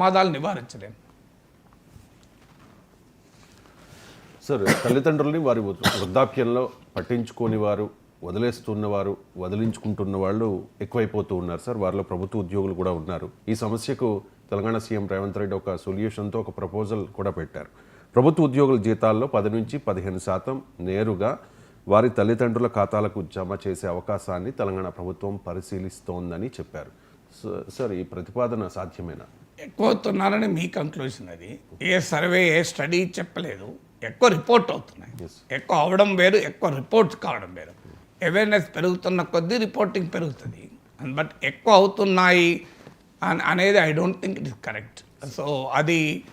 ప్రమాదాలు నివారించలేము. సార్ తల్లిదండ్రులని వారి వృద్ధాప్యంలో పట్టించుకోని వారు వదిలేస్తున్నవారు వదిలించుకుంటున్న వాళ్ళు ఎక్కువైపోతూ ఉన్నారు సార్. వారిలో ప్రభుత్వ ఉద్యోగులు కూడా ఉన్నారు. ఈ సమస్యకు తెలంగాణ సీఎం రేవంత్ రెడ్డి ఒక సొల్యూషన్తో ఒక ప్రపోజల్ కూడా పెట్టారు. ప్రభుత్వ ఉద్యోగుల జీతాల్లో పది నుంచి పదిహేను శాతం నేరుగా వారి తల్లిదండ్రుల ఖాతాలకు జమ చేసే అవకాశాన్ని తెలంగాణ ప్రభుత్వం పరిశీలిస్తోందని చెప్పారు. సార్ ఈ ప్రతిపాదన సాధ్యమేనా? అవుతున్నారని మీ కంక్లూజన్ అది. ఏ సర్వే ఏ స్టడీ చెప్పలేదు. ఎక్కువ రిపోర్ట్ అవుతున్నాయి. ఎక్కువ అవడం వేరు ఎక్కువ రిపోర్ట్స్ కావడం వేరు. అవేర్నెస్ పెరుగుతున్న కొద్దీ రిపోర్టింగ్ పెరుగుతుంది. బట్ ఎక్కువ అవుతున్నాయి అని అనేది I don't think it is correct so అది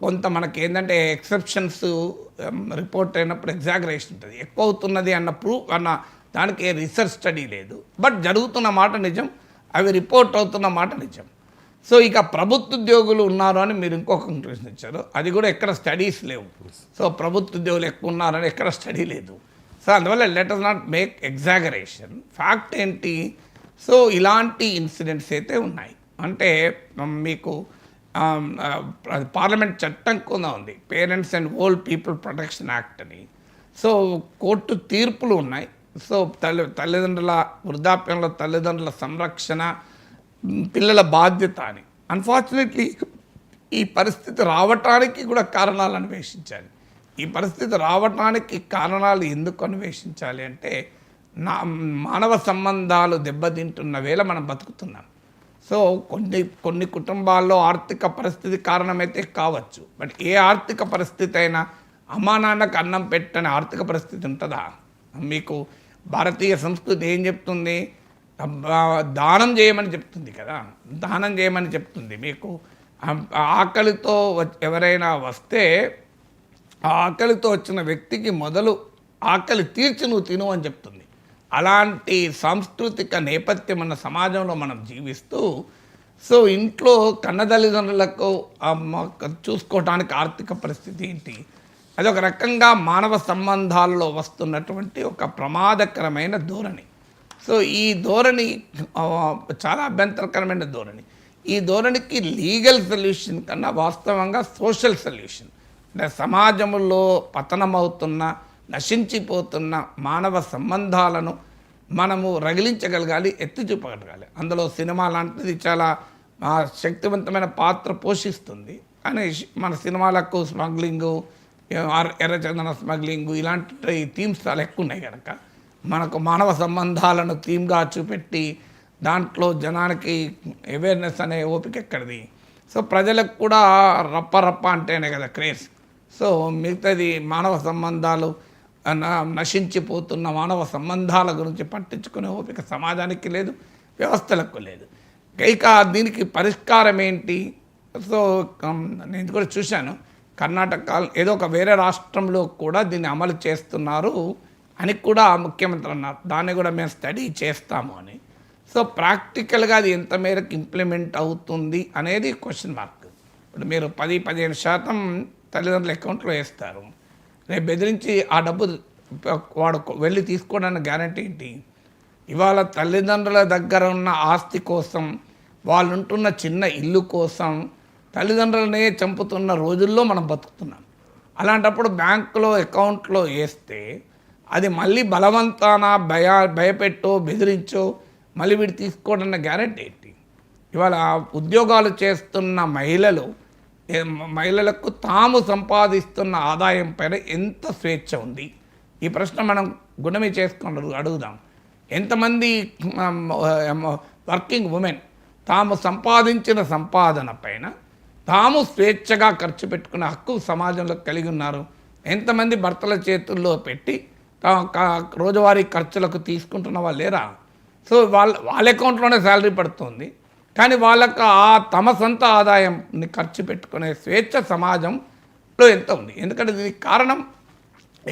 కొంత మనకి ఏంటంటే ఎక్సెప్షన్స్ రిపోర్ట్ అయినప్పుడు ఎగ్జాగరేషన్ ఉంటుంది. ఎక్కువ అవుతున్నది అన్న ప్రూఫ్ అన్న దానికి రీసెర్చ్ స్టడీ లేదు. బట్ జరుగుతున్న మాట నిజం అవి రిపోర్ట్ అవుతున్న మాట నిజం. సో ఇక ప్రభుత్వ ఉద్యోగులు ఉన్నారు అని మీరు ఇంకో కంక్లూషన్ ఇచ్చారు. అది కూడా ఎక్కడ స్టడీస్ లేవు. సో ప్రభుత్వ ఉద్యోగులు ఎక్కువ ఉన్నారని ఎక్కడ స్టడీ లేదు. సో అందువల్ల let us not make exaggeration fact ఏంటి? సో ఇలాంటి ఇన్సిడెంట్స్ అయితే ఉన్నాయి. అంటే మీకు పార్లమెంట్ చట్టం కింద ఉంది. Parents and old people protection act అని. సో కోర్టు తీర్పులు ఉన్నాయి. సో తల్లి తల్లిదండ్రుల వృద్ధాప్యంలో తల్లిదండ్రుల సంరక్షణ పిల్లల బాధ్యత అని. అన్ఫార్చునేట్లీ ఈ పరిస్థితి రావటానికి కూడా కారణాలు అన్వేషించాలి. ఈ పరిస్థితి రావటానికి కారణాలు ఎందుకు అన్వేషించాలి అంటే నా మానవ సంబంధాలు దెబ్బతింటున్న వేళ మనం బతుకుతున్నాం. సో కొన్ని కొన్ని కుటుంబాల్లో ఆర్థిక పరిస్థితి కారణమైతే కావచ్చు. బట్ ఏ ఆర్థిక పరిస్థితి అయినా అమ్మా నాన్నకు అన్నం పెట్టని ఆర్థిక పరిస్థితి ఉంటుందా? మీకు భారతీయ సంస్కృతి ఏం చెప్తుంది? దానం చేయమని చెప్తుంది కదా. దానం చేయమని చెప్తుంది మీకు. ఆకలితో వ- ఎవరైనా వస్తే ఆ ఆకలితో వచ్చిన వ్యక్తికి మొదలు ఆకలి తీర్చి నువ్వు తిను అని చెప్తుంది. అలాంటి సాంస్కృతిక నేపథ్యం ఉన్న సమాజంలో మనం జీవిస్తూ సో ఇంట్లో కన్నతల్లిదండ్రులకు చూసుకోవటానికి ఆర్థిక పరిస్థితి ఏంటి? అది ఒక రకంగా మానవ సంబంధాల్లో వస్తున్నటువంటి ఒక ప్రమాదకరమైన ధోరణి. సో ఈ ధోరణి చాలా అభ్యంతరకరమైన ధోరణి. ఈ ధోరణికి లీగల్ సొల్యూషన్ కన్నా వాస్తవంగా సోషల్ సొల్యూషన్. అంటే సమాజంలో పతనమవుతున్న నశించిపోతున్న మానవ సంబంధాలను మనము రగిలించగలగాలి ఎత్తి చూపగలగాలి. అందులో సినిమా లాంటిది చాలా శక్తివంతమైన పాత్ర పోషిస్తుంది. కానీ మన సినిమాలకు స్మగ్లింగు ఎర్రచందన స్మగ్లింగు ఇలాంటి థీమ్స్ చాలా ఎక్కువ ఉన్నాయి కనుక మనకు మానవ సంబంధాలను థీమ్గా చూపెట్టి దాంట్లో జనానికి అవేర్నెస్ అనే ఓపిక ఎక్కడిది? సో ప్రజలకు కూడా రప్ప రప్ప అంటేనే కదా క్రేజ్ సో మిగతాది మానవ సంబంధాలు న- నశించిపోతున్న మానవ సంబంధాల గురించి పట్టించుకునే ఓపిక సమాజానికి లేదు వ్యవస్థలకు లేదు. ఇక దీనికి పరిష్కారం ఏంటి? సో నేను కూడా చూశాను. కర్ణాటక ఏదో ఒక వేరే రాష్ట్రంలో కూడా దీన్ని అమలు చేస్తున్నారు అని కూడా ముఖ్యమంత్రి అన్నారు. దాన్ని కూడా మేము స్టడీ చేస్తాము అని. సో ప్రాక్టికల్గా అది ఎంత మేరకు ఇంప్లిమెంట్ అవుతుంది అనేది క్వశ్చన్ మార్క్ ఇప్పుడు మీరు పది పదిహేను శాతం తల్లిదండ్రుల అకౌంట్లో వేస్తారు. రేపు బెదిరించి ఆ డబ్బు వాడు వెళ్ళి తీసుకోవడానికి గ్యారంటీ ఏంటి? ఇవాళ తల్లిదండ్రుల దగ్గర ఉన్న ఆస్తి కోసం వాళ్ళు ఉంటున్న చిన్న ఇల్లు కోసం తల్లిదండ్రులనే చంపుతున్న రోజుల్లో మనం బతుకుతున్నాం. అలాంటప్పుడు బ్యాంకులో అకౌంట్లో వేస్తే అది మళ్ళీ బలవంతాన భయ భయపెట్టో బెదిరించో మళ్ళీ వీడు తీసుకోవడన్న గ్యారెంటీ ఏంటి? ఇవాళ ఉద్యోగాలు చేస్తున్న మహిళలు మహిళలకు తాము సంపాదిస్తున్న ఆదాయం పైన ఎంత స్వేచ్ఛ ఉంది? ఈ ప్రశ్న మనం గుణమి చేసుకొని అడుగుదాం. ఎంతమంది వర్కింగ్ ఉమెన్ తాము సంపాదించిన సంపాదన పైన తాము స్వేచ్ఛగా ఖర్చు పెట్టుకునే హక్కు సమాజంలో కలిగి ఉన్నారు? ఎంతమంది భర్తల చేతుల్లో పెట్టి రోజువారీ ఖర్చులకు తీసుకుంటున్న వాళ్ళు లేరా? సో వాళ్ళ వాళ్ళ అకౌంట్లోనే శాలరీ పడుతుంది. కానీ వాళ్ళకు ఆ తమ సొంత ఆదాయంని ఖర్చు పెట్టుకునే స్వేచ్ఛ సమాజంలో ఎంత ఉంది. ఎందుకంటే దీనికి కారణం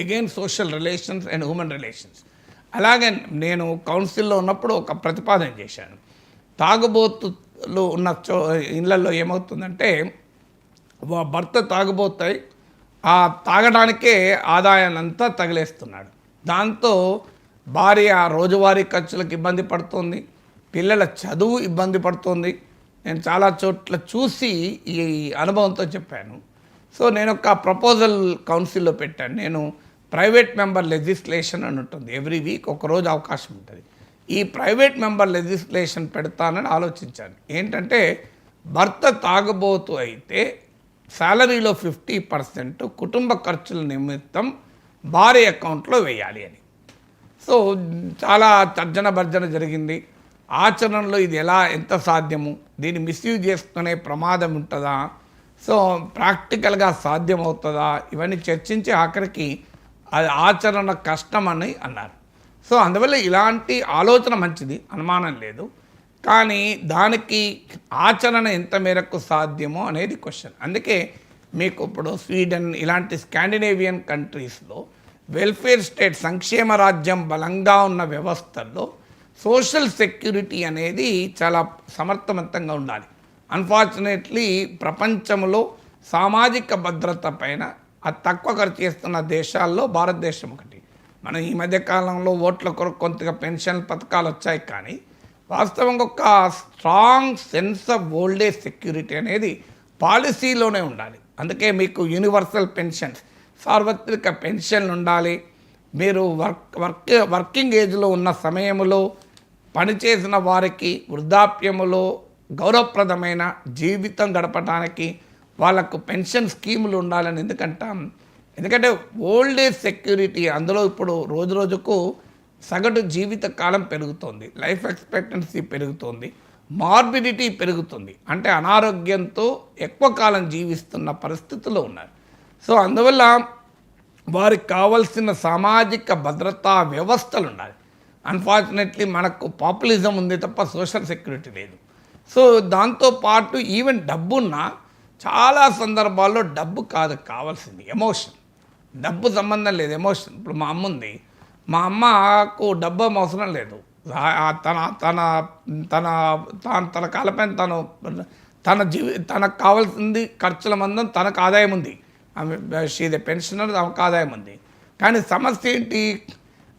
again social relations and human relations అలాగే నేను కౌన్సిల్లో ఉన్నప్పుడు ఒక ప్రతిపాదన చేశాను. తాగుబోతులు ఉన్న చో ఇళ్ళల్లో ఏమవుతుందంటే భర్త తాగుబోతాయి ఆ తాగడానికే ఆదాయాన్ని అంతా తగిలేస్తున్నాడు. దాంతో భార్య రోజువారీ ఖర్చులకు ఇబ్బంది పడుతుంది పిల్లల చదువు ఇబ్బంది పడుతుంది. నేను చాలా చోట్ల చూసి ఈ అనుభవంతో చెప్పాను. సో నేను ఒక ప్రపోజల్ కౌన్సిల్లో పెట్టాను. నేను ప్రైవేట్ మెంబర్ లెజిస్లేషన్ అని ఉంటుంది. ఎవ్రీ వీక్ ఒక రోజు అవకాశం ఉంటుంది. ఈ ప్రైవేట్ మెంబర్ లెజిస్లేషన్ పెడతానని ఆలోచించాను. ఏంటంటే భర్త తాగబోతు అయితే శాలరీలో ఫిఫ్టీ పర్సెంట్ కుటుంబ ఖర్చుల నిమిత్తం భార్య అకౌంట్లో వేయాలి అని. సో చాలా తర్జన భర్జన జరిగింది. ఆచరణలో ఇది ఎలా ఎంత సాధ్యము? దీన్ని మిస్యూజ్ చేసుకునే ప్రమాదం ఉంటుందా? సో ప్రాక్టికల్గా సాధ్యమవుతుందా? ఇవన్నీ చర్చించి ఆఖరికి అది ఆచరణ కష్టమని అన్నారు. సో అందువల్ల ఇలాంటి ఆలోచన మంచిది అనుమానం లేదు. కానీ దానికి ఆచరణ ఎంత మేరకు సాధ్యమో అనేది క్వశ్చన్ అందుకే మీకు ఇప్పుడు స్వీడన్ ఇలాంటి స్కాండినేవియన్ కంట్రీస్లో వెల్ఫేర్ స్టేట్ సంక్షేమ రాజ్యం బలంగా ఉన్న వ్యవస్థల్లో సోషల్ సెక్యూరిటీ అనేది చాలా సమర్థవంతంగా ఉండాలి. అన్ఫార్చునేట్లీ ప్రపంచంలో సామాజిక భద్రత పైన అది తక్కువ ఖర్చు చేస్తున్న దేశాల్లో భారతదేశం ఒకటి. మనం ఈ మధ్య కాలంలో ఓట్ల కొరకు కొంతగా పెన్షన్ పథకాలు వచ్చాయి కానీ వాస్తవంగా ఒక strong sense of old age security అనేది పాలసీలోనే ఉండాలి. అందుకే మీకు యూనివర్సల్ పెన్షన్ సార్వత్రిక పెన్షన్లు ఉండాలి. మీరు వర్క్ వర్క్ వర్కింగ్ ఏజ్లో ఉన్న సమయంలో పనిచేసిన వారికి వృద్ధాప్యములో గౌరవప్రదమైన జీవితం గడపడానికి వాళ్ళకు పెన్షన్ స్కీములు ఉండాలని ఎందుకంటాం? ఎందుకంటే ఓల్డ్ ఏజ్ సెక్యూరిటీ అందులో ఇప్పుడు రోజు రోజుకు సగటు జీవిత కాలం పెరుగుతోంది. లైఫ్ ఎక్స్పెక్టెన్సీ పెరుగుతోంది. మార్బిడిటీ పెరుగుతుంది. అంటే అనారోగ్యంతో ఎక్కువ కాలం జీవిస్తున్న పరిస్థితుల్లో ఉన్నారు. సో అందువల్ల వారికి కావలసిన సామాజిక భద్రతా వ్యవస్థలు ఉండాలి. అన్ఫార్చునేట్లీ మనకు పాపులిజం ఉంది తప్ప సోషల్ సెక్యూరిటీ లేదు. సో దాంతోపాటు ఈవెన్ డబ్బున్న చాలా సందర్భాల్లో డబ్బు కాదు కావాల్సింది ఎమోషన్. డబ్బు సంబంధం లేదు ఎమోషన్. ఇప్పుడు మా అమ్మ ఉంది మా అమ్మకు డబ్బు అవసరం లేదు. తన తన తన తన తన కాలపైన తను తన జీవి తనకు కావాల్సింది ఖర్చుల మందం తనకు ఆదాయం ఉంది. ఆమె షీద పెన్షనర్ ఆమెకు ఆదాయం ఉంది. కానీ సమస్య ఏంటి?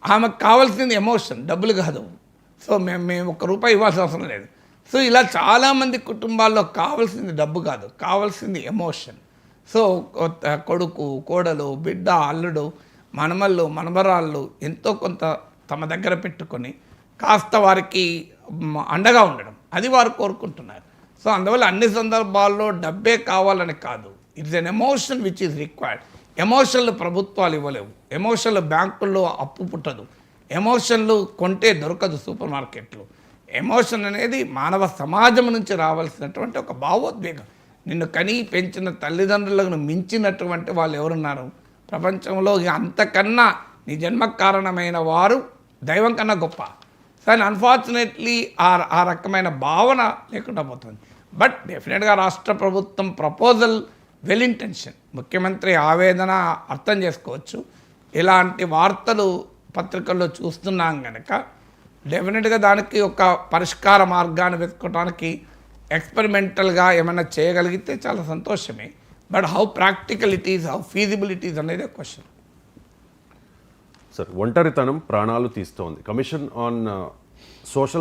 ఆమెకు కావాల్సింది ఎమోషన్ డబ్బులు కాదు. సో మేము మేము ఒక్క రూపాయి ఇవ్వాల్సిన అవసరం లేదు. సో ఇలా చాలామంది కుటుంబాల్లో కావాల్సింది డబ్బు కాదు కావాల్సింది ఎమోషన్ సో కొత్త- కొడుకు కోడలు బిడ్డ అల్లుడు మనమళ్ళు మనమరాళ్ళు ఎంతో కొంత తమ దగ్గర పెట్టుకొని కాస్త వారికి అండగా ఉండడం. అది వారు కోరుకుంటున్నారు. సో అందువల్ల అన్ని సందర్భాల్లో డబ్బే కావాలని కాదు. It's an emotion which is required ఎమోషన్లు ప్రభుత్వాలు ఇవ్వలేవు. ఎమోషన్లు బ్యాంకుల్లో అప్పు పుట్టదు. ఎమోషన్లు కొంటే దొరకదు సూపర్ మార్కెట్లు. ఎమోషన్ అనేది మానవ సమాజం నుంచి రావాల్సినటువంటి ఒక భావోద్వేగం. నిన్ను కనీ పెంచిన తల్లిదండ్రులను మించినటువంటి వాళ్ళు ఎవరున్నారు? ప్రపంచంలో అంతకన్నా నీ జన్మ కారణమైన వారు దైవం కన్నా గొప్ప. కానీ అన్ఫార్చునేట్లీ ఆ ఆ రకమైన భావన లేకుండా పోతుంది. బట్ డెఫినెట్గా రాష్ట్ర ప్రభుత్వం ప్రపోజల్ వెల్ ఇంటెన్షన్ ముఖ్యమంత్రి ఆవేదన అర్థం చేసుకోవచ్చు. ఇలాంటి వార్తలు పత్రికల్లో చూస్తున్నాం కనుక డెఫినెట్గా దానికి ఒక పరిష్కార మార్గాన్ని వెతుకోవడానికి ఎక్స్పెరిమెంటల్గా ఏమైనా చేయగలిగితే చాలా సంతోషమే. But how practical it how feasibilities అనేది క్వశ్చన్ సార్ ఒంటరితనం ప్రాణాలు తీస్తోంది. Commission on social